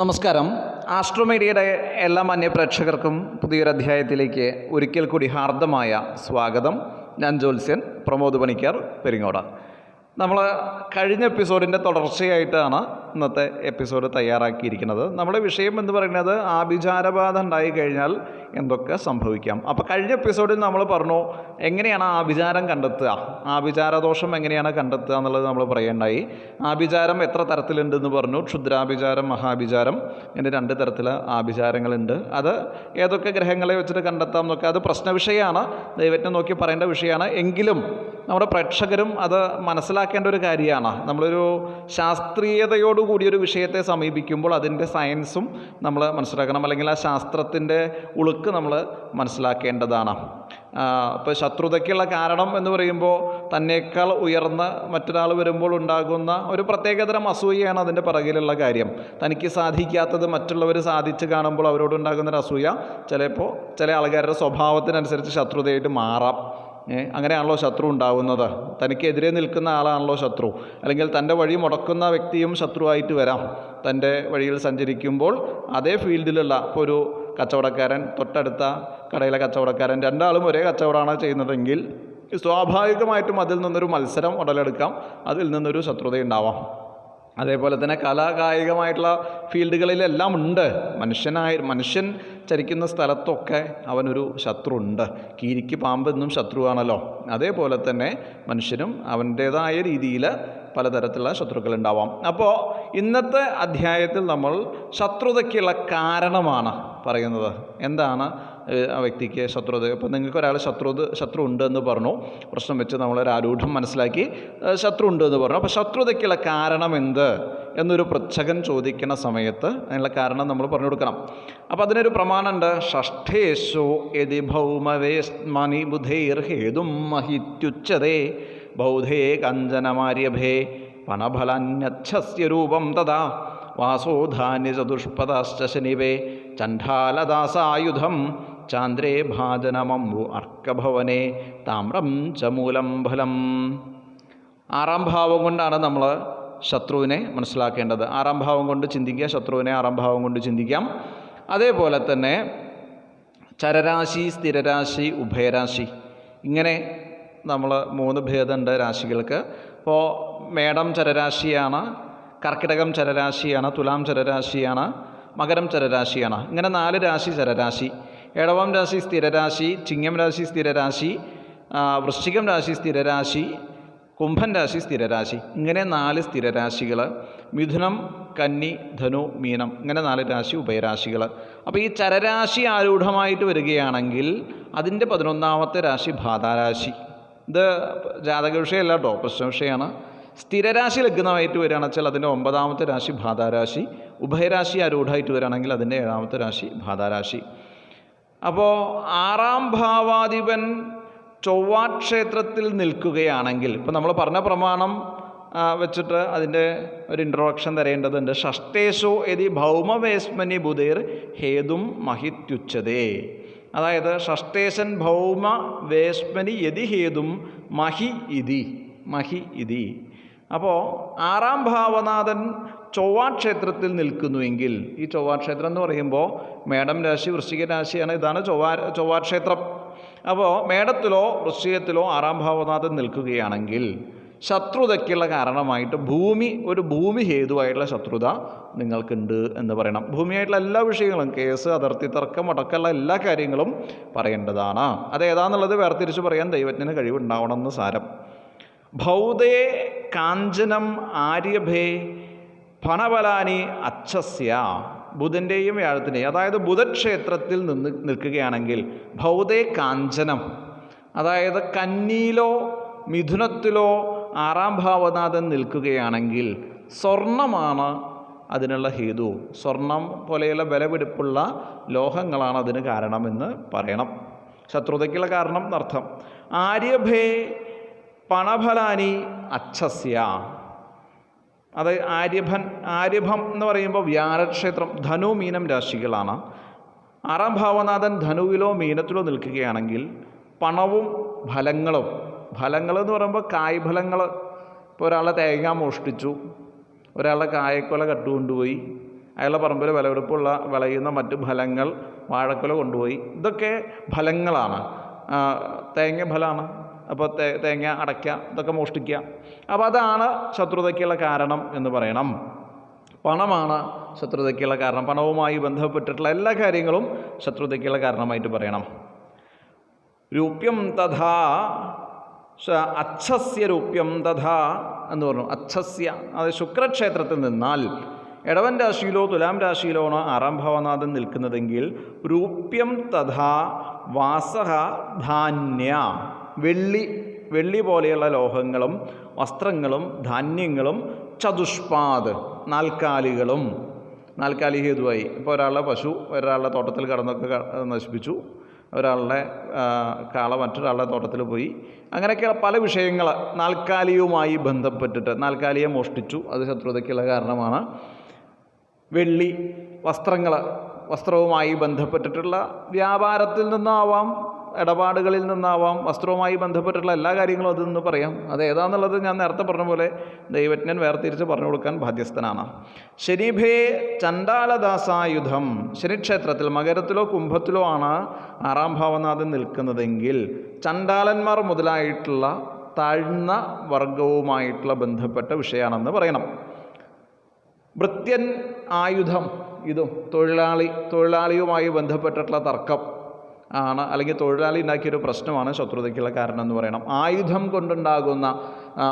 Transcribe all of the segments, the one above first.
നമസ്കാരം. ആസ്ട്രോമീഡിയയുടെ എല്ലാ മാന്യപ്രേക്ഷകർക്കും പുതിയൊരു അധ്യായത്തിലേക്ക് ഒരിക്കൽ കൂടി ഹാർദമായ സ്വാഗതം. ഞാൻ ജോത്സ്യൻ പ്രമോദ് പണിക്കർ പെരിങ്ങോട്. നമ്മൾ കഴിഞ്ഞ എപ്പിസോഡിന്റെ തുടർച്ചയായിട്ടാണ് ഇന്നത്തെ എപ്പിസോഡ് തയ്യാറാക്കിയിരിക്കുന്നത്. നമ്മുടെ വിഷയം എന്ന് പറയുന്നത് ആഭിചാരബാധ ഉണ്ടായി കഴിഞ്ഞാൽ എന്തൊക്കെ സംഭവിക്കാം. അപ്പോൾ കഴിഞ്ഞ എപ്പിസോഡിൽ നമ്മൾ പറഞ്ഞു എങ്ങനെയാണ് ആഭിചാരം കണ്ടെത്തുക? ആഭിചാരദോഷം എങ്ങനെയാണ് കണ്ടെത്തുക എന്നുള്ളത് നമ്മൾ പറയേണ്ടായി ആഭിചാരം എത്ര തരത്തിലുണ്ടെന്ന് പറഞ്ഞു. ക്ഷുദ്രാഭിചാരം മഹാഭിചാരം ഇങ്ങനെ രണ്ട് തരത്തിൽ ആഭിചാരങ്ങളുണ്ട്. അത് ഏതൊക്കെ ഗ്രഹങ്ങളെ വെച്ചിട്ട് കണ്ടെത്താം എന്നൊക്കെ അത് പ്രശ്ന വിഷയമാണ് ദൈവത്തിനെ നോക്കി പറയേണ്ട വിഷയമാണ്. എങ്കിലും നമ്മുടെ പ്രേക്ഷകരും അത് മനസ്സിലാക്കേണ്ട ഒരു കാര്യമാണ്. നമ്മളൊരു ശാസ്ത്രീയതയോടു കൂടിയൊരു വിഷയത്തെ സമീപിക്കുമ്പോൾ അതിന്റെ സയൻസും നമ്മൾ മനസ്സിലാക്കണം. അല്ലെങ്കിൽ ആ ശാസ്ത്രത്തിന്റെ ഉളുക്ക് നമ്മൾ മനസ്സിലാക്കേണ്ടതാണ്. ഇപ്പോൾ ശത്രുതയ്ക്കുള്ള കാരണം എന്ന് പറയുമ്പോൾ തന്നേക്കാൾ ഉയർന്ന മറ്റൊരാൾ വരുമ്പോൾ ഉണ്ടാകുന്ന ഒരു പ്രത്യേകതരം അസൂയയാണ് അതിന്റെ പിറകിലുള്ള കാര്യം. തനിക്ക് സാധിക്കാത്തത് മറ്റുള്ളവർ സാധിച്ച് കാണുമ്പോൾ അവരോടുണ്ടാകുന്നൊരു അസൂയ ചിലപ്പോൾ ചില ആൾക്കാരുടെ സ്വഭാവത്തിനനുസരിച്ച് ശത്രുതയായിട്ട് മാറാം. അങ്ങനെയാണല്ലോ ശത്രു ഉണ്ടാവുന്നത്. തനിക്കെതിരെ നിൽക്കുന്ന ആളാണല്ലോ ശത്രു. അല്ലെങ്കിൽ തന്റെ വഴി മുടക്കുന്ന വ്യക്തിയും ശത്രുവായിട്ട് വരാം. തന്റെ വഴിയിൽ സഞ്ചരിക്കുമ്പോൾ അതേ ഫീൽഡിലുള്ള ഇപ്പോൾ ഒരു കച്ചവടക്കാരൻ തൊട്ടടുത്ത കടയിലെ കച്ചവടക്കാരൻ രണ്ടാളും ഒരേ കച്ചവടമാണ് ചെയ്യുന്നതെങ്കിൽ സ്വാഭാവികമായിട്ടും അതിൽ നിന്നൊരു മത്സരം ഉടലെടുക്കാം. അതിൽ നിന്നൊരു ശത്രുതയുണ്ടാവാം. അതേപോലെ തന്നെ കലാകായികമായിട്ടുള്ള ഫീൽഡുകളിലെല്ലാം ഉണ്ട്. മനുഷ്യനായ മനുഷ്യൻ ചരിക്കുന്ന സ്ഥലത്തൊക്കെ അവനൊരു ശത്രു ഉണ്ട് കീരിക്ക് പാമ്പെന്നും ശത്രുവാണല്ലോ. അതേപോലെ തന്നെ മനുഷ്യനും അവന്റേതായ രീതിയിൽ പലതരത്തിലുള്ള ശത്രുക്കൾ ഉണ്ടാവാം അപ്പോൾ ഇന്നത്തെ അധ്യായത്തിൽ നമ്മൾ ശത്രുതയ്ക്കുള്ള കാരണമാണ് പറയുന്നത്. എന്താണ്? ആ വ്യക്തിക്ക് ശത്രുത. ഇപ്പോൾ നിങ്ങൾക്ക് ഒരാൾ ശത്രുത ശത്രു ഉണ്ട് എന്ന് പറഞ്ഞു. പ്രശ്നം വെച്ച് നമ്മളൊരു ആരൂഢം മനസ്സിലാക്കി ശത്രു ഉണ്ട് എന്ന് പറഞ്ഞു. അപ്പോൾ ശത്രുതയ്ക്കുള്ള കാരണം എന്ത്? എന്നൊരു പ്രച്ഛകൻ ചോദിക്കുന്ന സമയത്ത് അതിനുള്ള കാരണം നമ്മൾ പറഞ്ഞു കൊടുക്കണം. അപ്പോൾ അതിനൊരു പ്രമാണമുണ്ട് ഷഷ്ഠേശോ യതി ഭൗമവേസ്മനി ബുധൈർ ഹേതും മഹിത്യുച്ചതേ ബൗധേ കഞ്ചനമാര്യഭേ പണഫലന്യച്ഛസ്യ രൂപം തഥാ. വാസോധാന്യ ചതുഷ്പദാശ്ച ശനിവേ ചണ്ഡാലദാസായുധം. ചാന്ദ്രേ ഭാജനമംബു അർക്കഭവനെ താമ്രം ച മൂലം ഫലം. ആറാം ഭാവം കൊണ്ടാണ് നമ്മൾ ശത്രുവിനെ മനസ്സിലാക്കേണ്ടത്. ആറാം ഭാവം കൊണ്ട് ചിന്തിക്കുക ശത്രുവിനെ ആറാം ഭാവം കൊണ്ട് ചിന്തിക്കാം. അതേപോലെ തന്നെ ചരരാശി സ്ഥിരരാശി ഉഭയരാശി ഇങ്ങനെ നമ്മൾ മൂന്ന് ഭേദമുണ്ട് രാശികൾക്ക്. അപ്പോൾ മേടം ചരരാശിയാണ് കർക്കിടകം ചരരാശിയാണ് തുലാം ചരരാശിയാണ് മകരം ചരരാശിയാണ്. ഇങ്ങനെ നാല് രാശി ചരരാശി. ഇടവം രാശി സ്ഥിരരാശി ചിങ്ങം രാശി സ്ഥിരരാശി വൃശ്ചികം രാശി സ്ഥിരരാശി കുംഭൻ രാശി സ്ഥിരരാശി. ഇങ്ങനെ നാല് സ്ഥിരരാശികൾ മിഥുനം കന്നി ധനു മീനം. ഇങ്ങനെ നാല് രാശി ഉഭയരാശികൾ അപ്പോൾ ഈ ചരരാശി ആരൂഢമായിട്ട് വരികയാണെങ്കിൽ അതിന്റെ പതിനൊന്നാമത്തെ രാശി ഭാതാരാശി. ഇത് ജാതക വിഷയമല്ല കേട്ടോ പ്രശ്ന വിഷയമാണ്. സ്ഥിരരാശി ലഗ്നമായിട്ട് വരികയാണെന്ന് വെച്ചാൽ അതിന്റെ ഒമ്പതാമത്തെ രാശി ഭാതാരാശി. ഉഭയരാശി ആരൂഢമായിട്ട് വരികയാണെങ്കിൽ അതിന്റെ ഏഴാമത്തെ രാശി ബാധാരാശി അപ്പോൾ ആറാം ഭാവാധിപൻ ചൊവ്വാക്ഷേത്രത്തിൽ നിൽക്കുകയാണെങ്കിൽ ഇപ്പം നമ്മൾ പറഞ്ഞ പ്രമാണം വെച്ചിട്ട് അതിന്റെ ഒരു ഇൻട്രൊഡക്ഷൻ തരേണ്ടതുണ്ട് ഷഷ്ടേശോ യതി ഭൗമവേസ്മനി ബുധേർ ഹേതും മഹിത്യുച്ചതേ അതായത് ഷഷ്ടേശൻ ഭൗമ വേസ്മനി യതി ഹേതും മഹി ഇതി മഹി ഇതി. അപ്പോൾ ആറാം ഭാവനാഥൻ ചൊവ്വാക്ഷേത്രത്തിൽ നിൽക്കുന്നുവെങ്കിൽ ഈ ചൊവ്വാക്ഷേത്രം എന്ന് പറയുമ്പോൾ മേടം രാശി വൃശ്ചിക രാശിയാണ് ഇതാണ് ചൊവ്വാ ചൊവ്വാക്ഷേത്രം അപ്പോൾ മേടത്തിലോ വൃശ്ചികത്തിലോ ആറാം ഭാവനാഥൻ നിൽക്കുകയാണെങ്കിൽ ശത്രുതയ്ക്കുള്ള കാരണമായിട്ട് ഭൂമി ഒരു ഭൂമി ഹേതുവായിട്ടുള്ള ശത്രുത നിങ്ങൾക്കുണ്ട് എന്ന് പറയണം. ഭൂമിയായിട്ടുള്ള എല്ലാ വിഷയങ്ങളും കേസ് അതിർത്തി തർക്കം അടക്കമുള്ള എല്ലാ കാര്യങ്ങളും പറയേണ്ടതാണ്. അത് ഏതാണെന്നുള്ളത് വേർതിരിച്ച് പറയാൻ ദൈവത്തിന് കഴിവുണ്ടാവണമെന്ന് സാരം. ഭൗതേ കാഞ്ചനം ആര്യഭേ ഫണബലാനി അച്ഛസ്യ ബുധന്റെയും വ്യാഴത്തിന്റെയും അതായത് ബുധക്ഷേത്രത്തിൽ നിന്ന് നിൽക്കുകയാണെങ്കിൽ ഭൗതേ കാഞ്ചനം. അതായത് കന്നിയിലോ മിഥുനത്തിലോ ആറാം ഭാവനാഥൻ നിൽക്കുകയാണെങ്കിൽ സ്വർണമാണ് അതിനുള്ള ഹേതു. സ്വർണം പോലെയുള്ള ബലപിടിപ്പുള്ള ലോഹങ്ങളാണ് അതിന് കാരണമെന്ന് പറയണം. ശത്രുതയ്ക്കുള്ള കാരണം എന്നർത്ഥം. ആര്യഭേ പണഫലാനി അച്ഛസ്യ. അത് ആര്യഭൻ ആര്യഭം എന്ന് പറയുമ്പോൾ വ്യാഴക്ഷേത്രം ധനു മീനം രാശികളാണ്. ആറാം ഭാവനാഥൻ ധനുവിലോ മീനത്തിലോ നിൽക്കുകയാണെങ്കിൽ പണവും ഫലങ്ങളും ഫലങ്ങൾ എന്ന് പറയുമ്പോൾ കായ്ഫലങ്ങൾ ഇപ്പോൾ ഒരാളെ തേങ്ങ മോഷ്ടിച്ചു ഒരാളെ കായക്കൊല കട്ടുകൊണ്ടുപോയി അയാളുടെ പറമ്പിൽ വിലവെടുപ്പുള്ള വിളയുന്ന മറ്റു ഫലങ്ങൾ വാഴക്കൊല കൊണ്ടുപോയി ഇതൊക്കെ ഫലങ്ങളാണ്. തേങ്ങ ഫലമാണ്. അപ്പോൾ തേങ്ങ അടയ്ക്ക ഇതൊക്കെ മോഷ്ടിക്കുക. അപ്പോൾ അതാണ് ശത്രുതയ്ക്കുള്ള കാരണം എന്ന് പറയണം. പണമാണ് ശത്രുതയ്ക്കുള്ള കാരണം. പണവുമായി ബന്ധപ്പെട്ടിട്ടുള്ള എല്ലാ കാര്യങ്ങളും ശത്രുതയ്ക്കുള്ള കാരണമായിട്ട് പറയണം. രൂപ്യം തഥാ അച്ഛസ്യ രൂപ്യം തഥാ എന്ന് പറഞ്ഞു. അച്ഛസ്യ അത് ശുക്രക്ഷേത്രത്തിൽ നിന്നാൽ ഇടവൻ രാശിയിലോ തുലാം രാശിയിലോ ആണ് ആറാം ഭാവനാഥൻ നിൽക്കുന്നതെങ്കിൽ രൂപ്യം തഥാ വാസഹ ധാന്യ. വെള്ളി വെള്ളി പോലെയുള്ള ലോഹങ്ങളും വസ്ത്രങ്ങളും ധാന്യങ്ങളും ചതുഷ്പാദ് നാൽക്കാലികളും. നാൽക്കാലി ഹേതുവായി. ഇപ്പോൾ ഒരാളുടെ പശു ഒരാളുടെ തോട്ടത്തിൽ കടന്നൊക്കെ നശിപ്പിച്ചു. ഒരാളുടെ കാള മറ്റൊരാളുടെ തോട്ടത്തിൽ പോയി. അങ്ങനെയൊക്കെയുള്ള പല വിഷയങ്ങൾ നാൽക്കാലിയുമായി ബന്ധപ്പെട്ടിട്ട് നാൽക്കാലിയെ മോഷ്ടിച്ചു. അത് ശത്രുതയ്ക്കുള്ള കാരണമാണ്. വെള്ളി വസ്ത്രങ്ങൾ വസ്ത്രവുമായി ബന്ധപ്പെട്ടിട്ടുള്ള വ്യാപാരത്തിൽ നിന്നാവാം ഇടപാടുകളിൽ നിന്നാവാം വസ്ത്രവുമായി ബന്ധപ്പെട്ടിട്ടുള്ള എല്ലാ കാര്യങ്ങളും അതിൽ നിന്ന് പറയാം. അത് ഏതാന്നുള്ളത് ഞാൻ നേരത്തെ പറഞ്ഞ പോലെ ദൈവജ്ഞൻ വേർതിരിച്ച് പറഞ്ഞു കൊടുക്കാൻ ബാധ്യസ്ഥനാണ്. ശരീഭേ ചണ്ടാലദാസായുധം ശനിക്ഷേത്രത്തിൽ മകരത്തിലോ കുംഭത്തിലോ ആണ് ആറാം ഭാവനാഥൻ നിൽക്കുന്നതെങ്കിൽ ചണ്ടാലന്മാർ മുതലായിട്ടുള്ള താഴ്ന്ന വർഗവുമായിട്ടുള്ള ബന്ധപ്പെട്ട വിഷയമാണെന്ന് പറയണം. വൃത്യൻ ആയുധം ഇതും തൊഴിലാളി തൊഴിലാളിയുമായി ബന്ധപ്പെട്ടിട്ടുള്ള തർക്കം. ആണ്. അല്ലെങ്കിൽ തൊഴിലാളി ഉണ്ടാക്കിയൊരു പ്രശ്നമാണ് ശത്രുതയ്ക്കുള്ള കാരണം എന്ന് പറയണം. ആയുധം കൊണ്ടുണ്ടാകുന്ന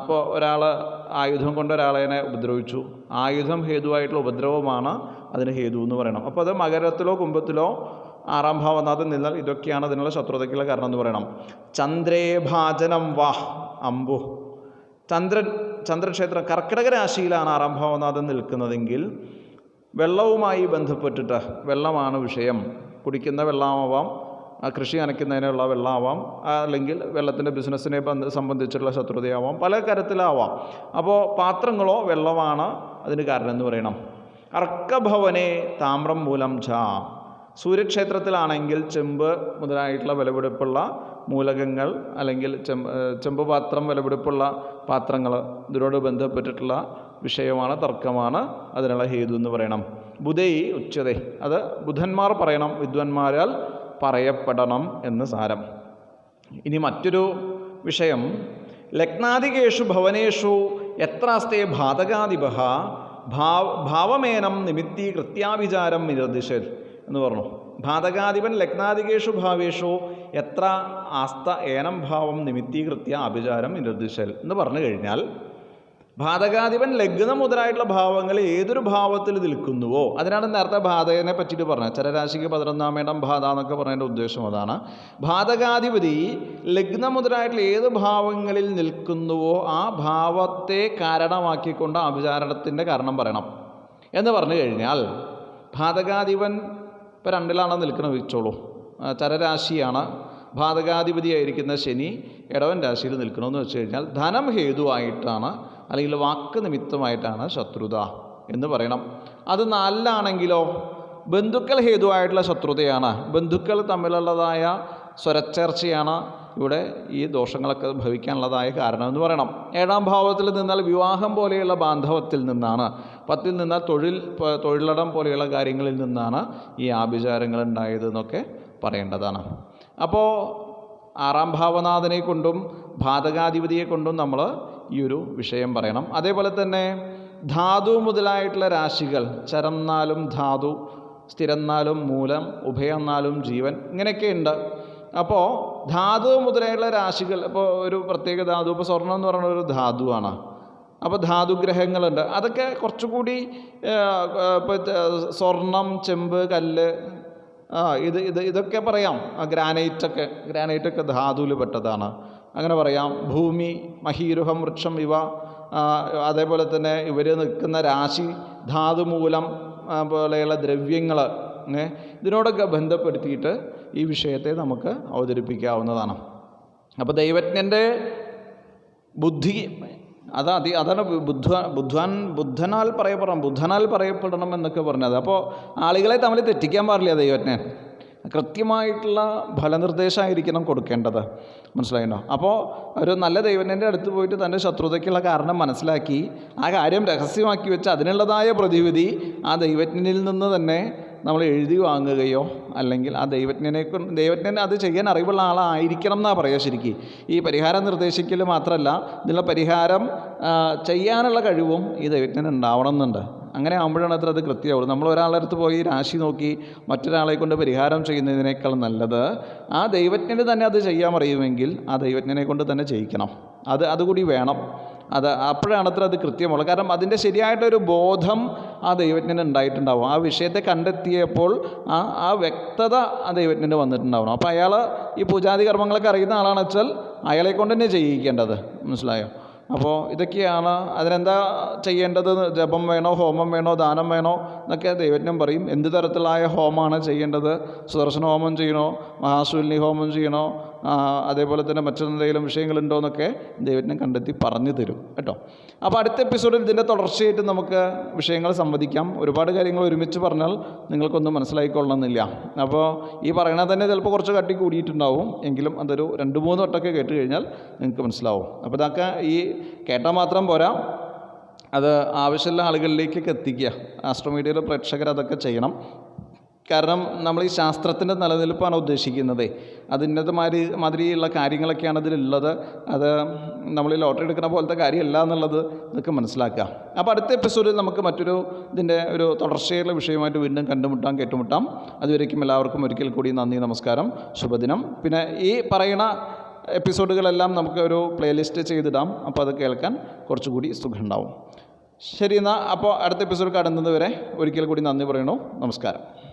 ഇപ്പോൾ ഒരാൾ ആയുധം കൊണ്ട് ഒരാളെ ഉപദ്രവിച്ചു. ആയുധം ഹേതുവായിട്ടുള്ള ഉപദ്രവമാണ് അതിന് ഹേതു എന്ന് പറയണം. അപ്പോൾ അത് മകരത്തിലോ കുംഭത്തിലോ ആറാം ഭാവനാഥൻ നിന്നാൽ ഇതൊക്കെയാണ് അതിനുള്ള ശത്രുതയ്ക്കുള്ള കാരണം എന്ന് പറയണം. ചന്ദ്രേ ഭാജനം വാഹ് അമ്പു ചന്ദ്രൻ ചന്ദ്രക്ഷേത്രം കർക്കിടക രാശിയിലാണ് ആറാം ഭാവനാഥൻ നിൽക്കുന്നതെങ്കിൽ വെള്ളവുമായി ബന്ധപ്പെട്ടിട്ട് വെള്ളമാണ് വിഷയം. കുടിക്കുന്ന വെള്ളമാവാം ആ കൃഷി നനയ്ക്കുന്നതിനുള്ള വെള്ളമാവാം അല്ലെങ്കിൽ വെള്ളത്തിന്റെ ബിസിനസ്സിനെ ബന്ധ സംബന്ധിച്ചുള്ള ശത്രുതയാവാം പല തരത്തിലാവാം. അപ്പോൾ പാത്രങ്ങളോ വെള്ളമാണ് അതിന് കാരണം എന്ന് പറയണം. അർക്കഭവനെ താമ്രം മൂലം ച. സൂര്യക്ഷേത്രത്തിലാണെങ്കിൽ ചെമ്പ് മുതലായിട്ടുള്ള വിലപിടിപ്പുള്ള മൂലകങ്ങൾ അല്ലെങ്കിൽ ചെമ്പ് ചെമ്പ് പാത്രം വിലപിടിപ്പുള്ള പാത്രങ്ങൾ ഇതിനോട് ബന്ധപ്പെട്ടിട്ടുള്ള വിഷയമാണ് തർക്കമാണ് അതിനുള്ള ഹേതു എന്ന് പറയണം. ബുധൈ ഉച്ചതേ. അത് ബുധന്മാർ പറയണം വിദ്വാൻമാരാൽ പറയപ്പെടണം എന്ന് സാരം. ഇനി മറ്റൊരു വിഷയം. ലഗ്നാധികേഷു ഭവനേഷു എത്രാസ്തേ ഭാതകാധിപ ഭാവ ഭാവമേനം നിമിത്തി കൃത്യാവിചാരം നിരദിശൽ എന്ന് പറഞ്ഞു. ഭാതകാധിപൻ ലഗ്നാധികേഷു ഭാവേഷു എത്ര ആസ്ത ഏനം ഭാവം നിമിത്തീകൃത്യ അഭിചാരം നിരദിശൽ എന്ന് പറഞ്ഞു കഴിഞ്ഞാൽ ഭാതകാധിപൻ ലഗ്നം മുതലായിട്ടുള്ള ഭാവങ്ങൾ ഏതൊരു ഭാവത്തിൽ നിൽക്കുന്നുവോ? അതിനാണ് നേരത്തെ ഭാതകനെ പറ്റിയിട്ട് പറഞ്ഞത്. ചരരാശിക്ക് പതിനൊന്നാം ഇടം ഭാത എന്നൊക്കെ പറയേണ്ട ഉദ്ദേശം അതാണ്. ഭാതകാധിപതി ലഗ്നം മുതലായിട്ടുള്ള ഏത് ഭാവങ്ങളിൽ നിൽക്കുന്നുവോ ആ ഭാവത്തെ കാരണമാക്കിക്കൊണ്ട് അഭിചാരണത്തിന്റെ കാരണം പറയണം എന്ന് പറഞ്ഞു കഴിഞ്ഞാൽ ഭാതകാധിപൻ ഇപ്പോൾ രണ്ടിലാണ് നിൽക്കുന്നത് വെച്ചോളൂ ചരരാശിയാണ്. ഭാതകാധിപതിയായിരിക്കുന്ന ശനി ഇടവൻ രാശിയിൽ നിൽക്കണമെന്ന് വെച്ച് കഴിഞ്ഞാൽ ധനം ഹേതുവായിട്ടാണ് അല്ലെങ്കിൽ വാക്ക് നിമിത്തമായിട്ടാണ് ശത്രുത എന്ന് പറയണം. അത് നാലിലാണെങ്കിലോ ബന്ധുക്കൾ ഹേതുവായിട്ടുള്ള ശത്രുതയാണ്. ബന്ധുക്കൾ തമ്മിലുള്ളതായ സ്വരച്ചേർച്ചയാണ് ഇവിടെ ഈ ദോഷങ്ങളൊക്കെ ഭവിക്കാനുള്ളതായ കാരണം എന്ന് പറയണം. ഏഴാം ഭാവത്തിൽ നിന്നാൽ വിവാഹം പോലെയുള്ള ബാന്ധവത്തിൽ നിന്നാണ് പത്തിൽ നിന്നാൽ തൊഴിൽ തൊഴിലിടം പോലെയുള്ള കാര്യങ്ങളിൽ നിന്നാണ് ഈ ആഭിചാരങ്ങൾ ഉണ്ടായതെന്നൊക്കെ പറയേണ്ടതാണ്. അപ്പോൾ ആറാം ഭാവനാഥനെ കൊണ്ടും ഭാതകാധിപതിയെ കൊണ്ടും നമ്മൾ ഈ ഒരു വിഷയം പറയണം. അതേപോലെ തന്നെ ധാതു മുതലായിട്ടുള്ള രാശികൾ ചരന്നാലും ധാതു സ്ഥിരന്നാലും മൂലം ഉഭയന്നാലും ജീവൻ ഇങ്ങനെയൊക്കെയുണ്ട് അപ്പോൾ ധാതു മുതലായുള്ള രാശികൾ ഇപ്പോൾ ഒരു പ്രത്യേക ധാതു ഇപ്പോൾ സ്വർണം എന്ന് പറയുന്ന ഒരു ധാതുവാണ്. അപ്പോൾ ധാതുഗ്രഹങ്ങളുണ്ട്. അതൊക്കെ കുറച്ചുകൂടി ഇപ്പോൾ സ്വർണം ചെമ്പ് കല്ല് ഇത് ഇത് ഇതൊക്കെ പറയാം. ഗ്രാനൈറ്റൊക്കെ ഗ്രാനൈറ്റൊക്കെ ധാതുവിൽ പെട്ടതാണ്. അങ്ങനെ പറയാം. ഭൂമി മഹീരുഹം വൃക്ഷം ഇവ അതേപോലെ തന്നെ ഇവർ നിൽക്കുന്ന രാശി ധാതുമൂലം പോലെയുള്ള ദ്രവ്യങ്ങൾ ഇതിനോടൊക്കെ ബന്ധപ്പെടുത്തിയിട്ട് ഈ വിഷയത്തെ നമുക്ക് അവതരിപ്പിക്കാവുന്നതാണ്. അപ്പോൾ ദൈവജ്ഞന്റെ ബുദ്ധി അത് അതി അതാണ് ബുദ്ധ ബുദ്ധാൻ ബുദ്ധനാൽ പറയപ്പെടണം ബുദ്ധനാൽ പറയപ്പെടണം എന്നൊക്കെ പറഞ്ഞത്. അപ്പോൾ ആളുകളെ തമ്മിൽ തെറ്റിക്കാൻ പാടില്ല ദൈവജ്ഞൻ. കൃത്യമായിട്ടുള്ള ഫലനിർദ്ദേശമായിരിക്കണം കൊടുക്കേണ്ടത്. മനസ്സിലായിനോ? അപ്പോൾ ഒരു നല്ല ദൈവത്തിന്റെ അടുത്ത് പോയിട്ട് തന്റെ ശത്രുതയ്ക്കുള്ള കാരണം മനസ്സിലാക്കി ആ കാര്യം രഹസ്യമാക്കി വെച്ച് അതിനുള്ളതായ പ്രതിവിധി ആ ദൈവജ്ഞനിൽ നിന്ന് തന്നെ നമ്മൾ എഴുതി വാങ്ങുകയോ അല്ലെങ്കിൽ ആ ദൈവജ്ഞനെ ദൈവജ്ഞൻ അത് ചെയ്യാൻ അറിവുള്ള ആളായിരിക്കണം എന്നാണ് പറയുക ശരിക്കും. ഈ പരിഹാരം നിർദ്ദേശിക്കൽ മാത്രമല്ല ഇതിനുള്ള പരിഹാരം ചെയ്യാനുള്ള കഴിവും ഈ ദൈവജ്ഞൻ ഉണ്ടാവണം എന്നുണ്ട് അങ്ങനെ ആകുമ്പോഴാണ് അത്ര അത് കൃത്യമാവുള്ളൂ. നമ്മൾ ഒരാളുടെ അടുത്ത് പോയി രാശി നോക്കി മറ്റൊരാളെ കൊണ്ട് പരിഹാരം ചെയ്യുന്നതിനേക്കാൾ നല്ലത് ആ ദൈവജ്ഞന് തന്നെ അത് ചെയ്യാൻ അറിയുമെങ്കിൽ ആ ദൈവജ്ഞനെ കൊണ്ട് തന്നെ ചെയ്യിക്കണം. അത് അതുകൂടി വേണം. അത് അപ്പോഴാണ് അത്ര അത് കൃത്യമുള്ളത് കാരണം അതിന്റെ ശരിയായിട്ടൊരു ബോധം ആ ദൈവജ്ഞന് ഉണ്ടായിട്ടുണ്ടാവും. ആ വിഷയത്തെ കണ്ടെത്തിയപ്പോൾ ആ ആ വ്യക്തത ആ ദൈവജ്ഞന് വന്നിട്ടുണ്ടാവണം. അപ്പോൾ അയാൾ ഈ പൂജാതി കർമ്മങ്ങളൊക്കെ അറിയുന്ന ആളാണെന്ന് വെച്ചാൽ അയാളെ കൊണ്ട് തന്നെ ചെയ്യിക്കേണ്ടത്. മനസ്സിലായോ? അപ്പോൾ ഇതൊക്കെയാണ് അതിനെന്താ ചെയ്യേണ്ടത്? ജപം വേണോ ഹോമം വേണോ ദാനം വേണോ എന്നൊക്കെ ദൈവജ്ഞം പറയും. എന്ത് തരത്തിലായ ഹോമമാണ് ചെയ്യേണ്ടത്? സുദർശന ഹോമം ചെയ്യണോ? മഹാശൂലിനി ഹോമം ചെയ്യണോ? അതേപോലെ തന്നെ മറ്റെന്തെങ്കിലും വിഷയങ്ങളുണ്ടോ എന്നൊക്കെ ദൈവത്തിനെ കണ്ടെത്തി പറഞ്ഞു തരും കേട്ടോ. അപ്പോൾ അടുത്ത എപ്പിസോഡിൽ ഇതിന്റെ തുടർച്ചയായിട്ട് നമുക്ക് വിഷയങ്ങൾ സംവദിക്കാം. ഒരുപാട് കാര്യങ്ങൾ ഒരുമിച്ച് പറഞ്ഞാൽ നിങ്ങൾക്കൊന്നും മനസ്സിലായിക്കൊള്ളണമെന്നില്ല. അപ്പോൾ ഈ പറയണത് തന്നെ ചിലപ്പോൾ കുറച്ച് കട്ടി കൂടിയിട്ടുണ്ടാവും. എങ്കിലും അതൊരു രണ്ട് മൂന്ന് വട്ടമൊക്കെ കേട്ട് കഴിഞ്ഞാൽ നിങ്ങൾക്ക് മനസ്സിലാവും. അപ്പോൾ ഇതൊക്കെ ഈ കേട്ടാൽ മാത്രം പോരാ. അത് ആവശ്യമുള്ള ആളുകളിലേക്കൊക്കെ എത്തിക്കുക. ആസ്ട്രോമീഡിയയിലെ പ്രേക്ഷകർ അതൊക്കെ ചെയ്യണം. കാരണം നമ്മൾ ഈ ശാസ്ത്രത്തിന്റെ നിലനിൽപ്പാണ് ഉദ്ദേശിക്കുന്നത്. അതിന്റെതുമാതിരി മാതിരിയുള്ള കാര്യങ്ങളൊക്കെയാണ് ഇതിലുള്ളത്. അത് നമ്മൾ ഈ ലോട്ടറി എടുക്കുന്ന പോലത്തെ കാര്യമല്ല എന്നുള്ളത് ഇതൊക്കെ മനസ്സിലാക്കുക. അപ്പോൾ അടുത്ത എപ്പിസോഡിൽ നമുക്ക് മറ്റൊരു ഇതിന്റെ ഒരു തുടർച്ചയുള്ള വിഷയമായിട്ട് വീണ്ടും കണ്ടുമുട്ടാം കേട്ടുമുട്ടാം. അതുവരേക്കും എല്ലാവർക്കും ഒരിക്കൽ കൂടി നന്ദി നമസ്കാരം ശുഭദിനം. പിന്നെ ഈ പറയുന്ന എപ്പിസോഡുകളെല്ലാം നമുക്ക് ഒരു പ്ലേലിസ്റ്റ് ചെയ്തിടാം. അപ്പോൾ അത് കേൾക്കാൻ കുറച്ചുകൂടി സുഖമുണ്ടാവും. ശരി എന്നാൽ അപ്പോൾ അടുത്ത എപ്പിസോഡ് കടന്നത് വരെ ഒരിക്കൽ കൂടി നന്ദി പറയണു നമസ്കാരം.